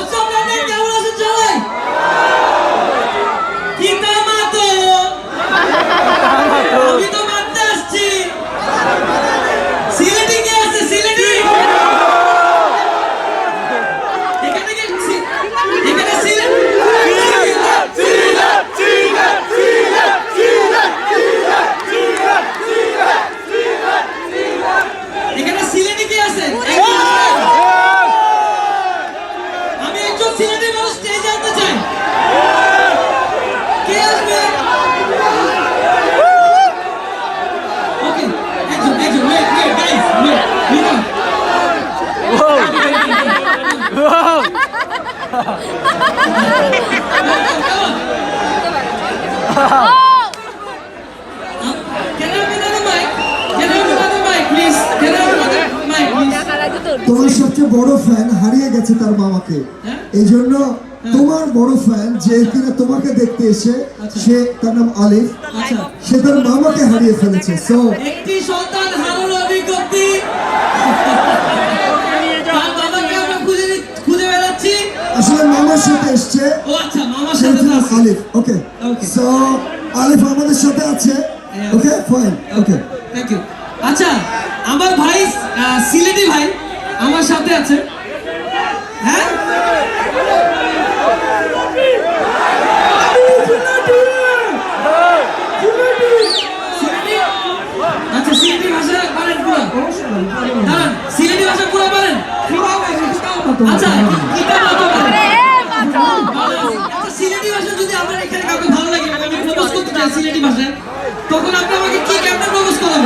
我受不了那一我要是真的。তোমার সবচেয়ে বড় ফ্যান হারিয়ে গেছে তার মামাকে। হ্যাঁ? এই জন্য তোমার বড় ফ্যান যে কিনা তোমাকে দেখতে এসে সে তার নাম আলিফ। আচ্ছা। সে তার মামাকে হারিয়ে ফেলেছে। সো একটি সন্তান হারানোর অভিজ্ঞপ্তি তার বাবাকে আমরা খুঁজে খুঁজে বেড়াচ্ছি। আসলে মামার সাথে এসছে। আলিফ ওকে. সো আলিফ আমাদের সাথে আছে. Okay fine okay thank you আচ্ছা আমার ভাই সিলেটি ভাই আমার সাথে আছে। হ্যাঁ? আচ্ছা সিলেটি ভাষা পারেন পুরো। দাঁড়ান সিলেটি ভাষা পুরো পারেন। আচ্ছা কিতা মতো পারেন আচ্ছা সিলেটি ভাষা যদি আমার কাউকে ভালো লাগে আমি প্রপোজ করতে চাই সিলেটি ভাষায় তখন আপনি আমাকে কি কেমন প্রপোজ করবেন?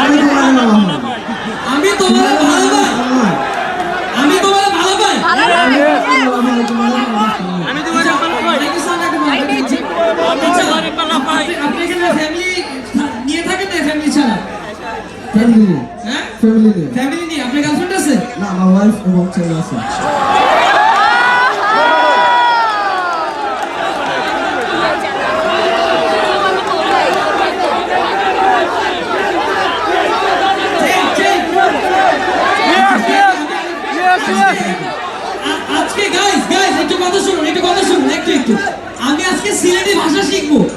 আমি তোমার মামা আমি তোমার ভালো পাই আমি তোমার ভালো পাই আমি তোমার ভালো পাই Thank you so much, everyone. আপনি- আপনি এখানে ফ্যামিলি নিয়ে থাকেন না ফ্যামিলি ছাড়া? হ্যাঁ? ফ্যামিলি নিয়ে। ফ্যামিলি নিয়ে। আপনার গার্লফ্রেন্ড আছে? না আমার ওয়াইফ এবং ছেলে আছে। digo,